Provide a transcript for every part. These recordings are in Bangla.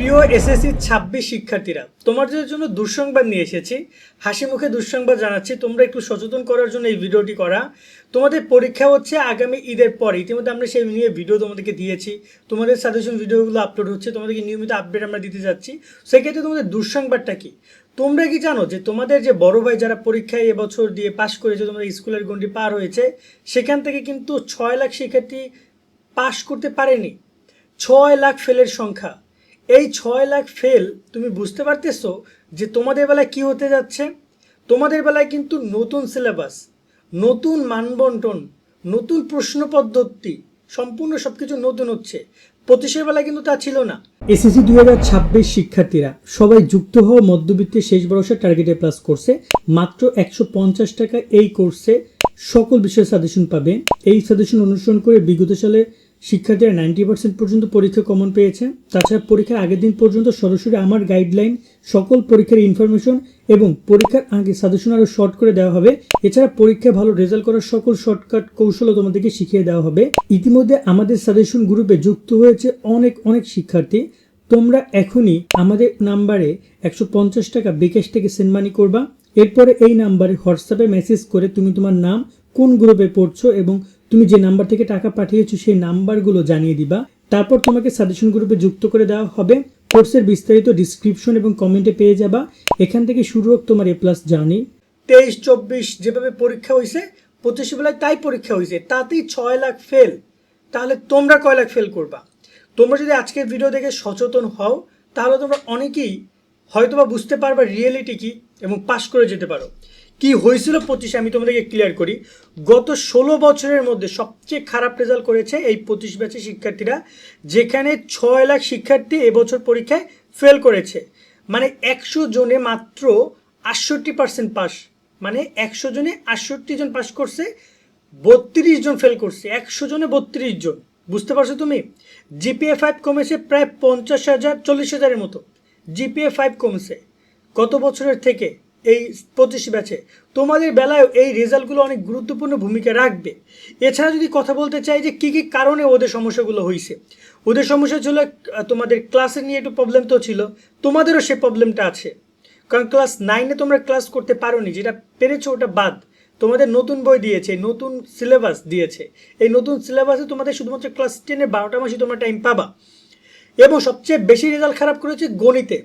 প্রিয় এসএসসি ছাব্বিশ শিক্ষার্থীরা, তোমাদের জন্য দুঃসংবাদ নিয়ে এসেছি। হাসি মুখে দুঃসংবাদ জানাচ্ছি। তোমরা একটু সচেতন করার জন্য এই ভিডিওটি করা। তোমাদের পরীক্ষা হচ্ছে আগামী ঈদের পর। ইতিমধ্যে আমরা সেই নিয়ে ভিডিও তোমাদেরকে দিয়েছি। তোমাদের সাজেশন ভিডিওগুলো আপলোড হচ্ছে। তোমাদেরকে নিয়মিত আপডেট আমরা দিতে যাচ্ছি। সেক্ষেত্রে তোমাদের দুঃসংবাদটা কি? তোমরা কি জানো যে তোমাদের যে বড় ভাই যারা পরীক্ষায় এবছর দিয়ে পাশ করেছে, তোমাদের স্কুলের গণ্ডি পার হয়েছে, সেখান থেকে কিন্তু ছয় লাখ শিক্ষার্থী পাশ করতে পারেনি। ছয় লাখ ফেলের সংখ্যা। এই ছয় লাখ ফেল তুমি বুঝতে পারতেছো যে তোমাদের বেলায় কি হতে যাচ্ছে? তোমাদের বেলায় কিন্তু নতুন সিলেবাস নতুন মানবন্টন, নতুন প্রশ্ন পদ্ধতি, সম্পূর্ণ সব কিছু নতুন হচ্ছে। পঁচিশের বেলায় কিন্তু তা ছিল না। এসএসসি দুই হাজার ছাব্বিশ শিক্ষার্থীরা সবাই যুক্ত হওয়া মধ্যবিত্তের শেষ ভরসা টার্গেটে প্লাস কোর্সে মাত্র একশো পঞ্চাশ টাকা এই কোর্সে সকল বিষয়ে সাজেশন পাবে। এই সাজেশন অনুসরণ করে বিগত সালে শিক্ষার্থীরা নাইনটি পার্সেন্ট পর্যন্ত পরীক্ষা কমন পেয়েছে। তাছাড়া পরীক্ষার আগের দিন পর্যন্ত সরাসরি আমার গাইডলাইন সকল পরীক্ষার ইনফরমেশন এবং পরীক্ষার আগে সাজেশন আরও শর্ট করে দেওয়া হবে। এছাড়া পরীক্ষায় ভালো রেজাল্ট করার সকল শর্টকাট কৌশলও তোমাদেরকে শিখিয়ে দেওয়া হবে। ইতিমধ্যে আমাদের সাজেশন গ্রুপে যুক্ত হয়েছে অনেক অনেক শিক্ষার্থী। তোমরা এখনই আমাদের নাম্বারে একশো পঞ্চাশ টাকা বিকাশ থেকে সেন্ড মানি করবা। এরপরে এই নাম্বারে হোয়াটসঅ্যাপে মেসেজ করে তুমি তোমার নাম, কোন গ্রুপে পড়ছো এবং তুমি যে নাম্বার থেকে টাকা পাঠিয়েছো সেই নাম্বারগুলো জানিয়ে দিবা। তারপর তোমাকে সাজেশন গ্রুপে যুক্ত করে দেওয়া হবে। কোর্সের বিস্তারিত ডিসক্রিপশন এবং কমেন্টে পেয়ে যাবা। এখান থেকে শুরু হোক তোমার এ প্লাস জার্নি। তেইশ, চব্বিশ যেভাবে পরীক্ষা হয়েছে পঁচিশ বেলায় তাই পরীক্ষা হয়েছে তাতেই ছয় লাখ ফেল তাহলে তোমরা কয় লাখ ফেল করবা? তোমরা যদি আজকের ভিডিও দেখে সচেতন হও, তাহলে তোমরা অনেকেই হয়তোবা বুঝতে পারবা রিয়েলিটি কি এবং পাস করে যেতে পারো। কি হয়েছিল পঁচিশে আমি তোমাদেরকে ক্লিয়ার করি। গত ষোলো বছরের মধ্যে সবচেয়ে খারাপ রেজাল্ট করেছে এই পঁচিশ ব্যাচের শিক্ষার্থীরা, যেখানে ছয় লাখ শিক্ষার্থী এবছর পরীক্ষায় ফেল করেছে। মানে একশো জনে মাত্র আটষট্টি পার্সেন্ট পাস মানে একশো জনে আটষট্টি জন পাস করছে, বত্রিশ জন ফেল করছে। একশো জনে বত্রিশ জন। বুঝতে পারছ তুমি? জিপিএ ফাইভ কমেছে প্রায় পঞ্চাশ হাজার, চল্লিশ হাজারের মতো। জিপিএ ফাইভ কমেছে। গত বছরের থেকে এই পঁচিশ ব্যাচে তোমাদের বেলায় এই রেজাল্টগুলো অনেক গুরুত্বপূর্ণ ভূমিকা রাখবে। এছাড়া যদি কথা বলতে চাই যে কী কী কারণে ওদের সমস্যাগুলো হয়েছে ওদের সমস্যা ছিল তোমাদের ক্লাসে নিয়ে একটু প্রবলেম তো ছিল। তোমাদেরও সে প্রবলেমটা আছে। কারণ ক্লাস নাইনে তোমরা ক্লাস করতে পারোনি, যেটা পেরেছ ওটা বাদ। তোমাদের নতুন বই দিয়েছে, নতুন সিলেবাস দিয়েছে। এই নতুন সিলেবাসে তোমাদের শুধুমাত্র ক্লাস টেনের বারোটা মাসে তোমরা টাইম পাবা। এবং সবচেয়ে বেশি রেজাল্ট খারাপ করেছে গণিতে।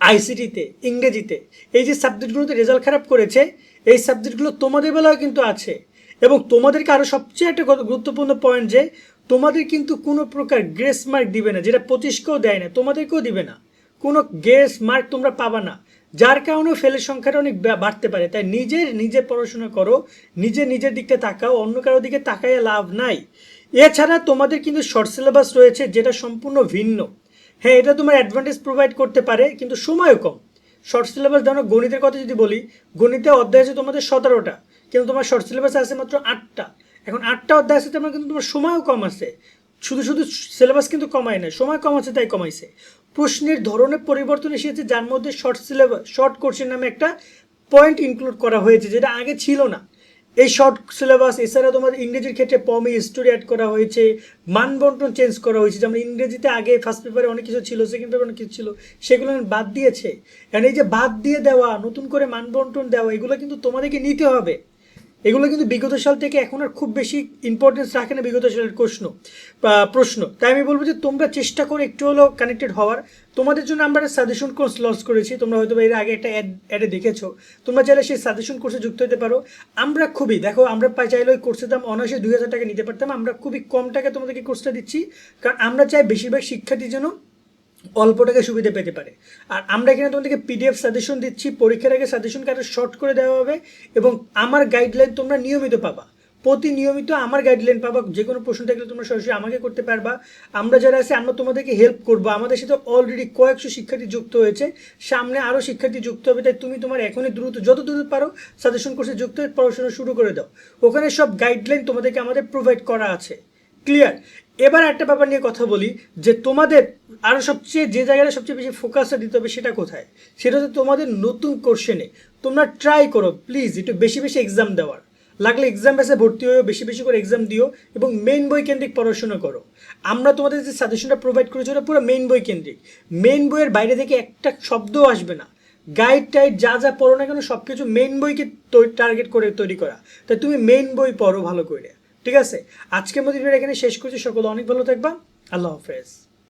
আইসিটিতে, ইংরেজিতে। এই যে সাবজেক্টগুলোতে রেজাল্ট খারাপ করেছে, এই সাবজেক্টগুলো তোমাদের বেলাও কিন্তু আছে। এবং তোমাদেরকে আরও সবচেয়ে একটা গুরুত্বপূর্ণ পয়েন্ট যে, তোমাদের কিন্তু কোনো প্রকার গ্রেস মার্ক দিবে না, যেটা পঁচিশকেও দেয় না, তোমাদেরকেও দিবে না। কোনো গ্রেস মার্ক তোমরা পাবা না। যার কারণে ফেলের সংখ্যাটা অনেক বাড়তে পারে। তাই নিজের, নিজে পড়াশোনা করো নিজের নিজের দিকটা তাকাও, অন্য কারোর দিকে তাকাইয়া লাভ নাই। এছাড়া তোমাদের কিন্তু শর্ট সিলেবাস রয়েছে, যেটা সম্পূর্ণ ভিন্ন। হ্যাঁ এটা তোমার অ্যাডভান্টেজ প্রোভাইড করতে পারে, কিন্তু সময়ও কম। শর্ট সিলেবাস ধরো, গণিতের কথা যদি বলি, গণিতে অধ্যায় আছে তোমাদের সতেরোটা, কিন্তু তোমার শর্ট সিলেবাস আছে মাত্র আটটা। এখন আটটা অধ্যায় আছে তোমার কিন্তু তোমার সময়ও কম আছে। শুধু শুধু সিলেবাস কিন্তু কমায় না সময় কম আছে, তাই কমাইছে। প্রশ্নের ধরনের পরিবর্তন এসেছে, যার মধ্যে শর্ট সিলেবাস শর্ট কোর্সের নামে একটা পয়েন্ট ইনক্লুড করা হয়েছে, যেটা আগে ছিল না। এই শর্ট সিলেবাস এছাড়া তোমার ইংরেজির ক্ষেত্রে পমি স্টোরি অ্যাড করা হয়েছে, মানবন্টন চেঞ্জ করা হয়েছে, যেমন ইংরেজিতে আগে ফার্স্ট পেপারে অনেক কিছু ছিল সেকেন্ড পেপারে অনেক কিছু ছিল, সেগুলো বাদ দিয়েছে। কারণ এই যে বাদ দিয়ে দেওয়া, নতুন করে মানবন্টন দেওয়া, এগুলো কিন্তু তোমাদেরকে নিতে হবে। এগুলো কিন্তু বিগত সাল থেকে এখন আর খুব বেশি ইম্পর্টেন্স রাখে না বিগত সালের প্রশ্ন প্রশ্ন। তাই আমি বলব যে তোমরা চেষ্টা করো একটু হলেও কানেক্টেড হওয়ার। তোমাদের জন্য আমরা একটা সাজেশন কোর্স লঞ্চ করেছি, তোমরা হয়তো এর আগে একটা অ্যাড অ্যাডে দেখেছ। তোমরা চাইলে সেই সাজেশন কোর্সে যুক্ত হতে পারো। আমরা খুবই, দেখো, আমরা পাই চাইলে ওই কোর্সের দাম অনায়াসে দুই হাজার টাকা নিতে পারতাম। আমরা খুবই কম টাকা তোমাদেরকে কোর্সটা দিচ্ছি। কারণ আমরা চাই বেশিরভাগ শিক্ষার্থী যেন অল্প টাকায় সুবিধা পেতে পারে। আর আমরা এখানে তোমাদেরকে পিডিএফ সাজেশন দিচ্ছি, পরীক্ষার আগে সাজেশন কার্ডে শর্ট করে দেওয়া হবে এবং আমার গাইডলাইন তোমরা নিয়মিত পাবা। প্রতি নিয়মিত আমার গাইডলাইন পাবা, যে কোনো প্রশ্ন থাকলে তোমরা সরাসরি আমাকে করতে পারবা। আমরা যারা আছে, আমরা তোমাদেরকে হেল্প করব। আমাদের সাথে অলরেডি কয়েকশো শিক্ষার্থী যুক্ত হয়েছে, সামনে আরও শিক্ষার্থী যুক্ত হবে, তাই তুমি তোমার এখনই দ্রুত, যত দ্রুত পারো সাজেশন কোর্সে যুক্ত হয়ে পড়াশোনা শুরু করে দাও। ওখানে সব গাইডলাইন তোমাদেরকে আমাদের প্রোভাইড করা আছে। ক্লিয়ার এবার একটা ব্যাপার নিয়ে কথা বলি, যে তোমাদের আরও সবচেয়ে, যে জায়গাটা সবচেয়ে বেশি ফোকাসটা দিতে হবে সেটা কোথায়? সেটা হচ্ছে তোমাদের নতুন কোশ্চেনে তোমরা ট্রাই করো প্লিজ একটু বেশি বেশি এক্সাম দেওয়ার। লাগলে এক্সাম বেসে ভর্তি হয়েও বেশি বেশি করে এক্সাম দিও এবং মেইন বই কেন্দ্রিক পড়াশোনা করো। আমরা তোমাদের যে সাজেশনটা প্রোভাইড করেছি ওটা পুরো মেইন বই কেন্দ্রিক। মেইন বইয়ের বাইরে থেকে একটা শব্দও আসবে না। গাইড টাইড যা যা পড়ো না কেন সব কিছু মেইন বইকে টার্গেট করে তৈরি করা। তাই তুমি মেইন বই পড়ো ভালো করে। ঠিক আছে? আজকের মতো ভিডিও এখানে শেষ করছি। সকলে অনেক ভালো থাকবা। আল্লাহ হাফেজ।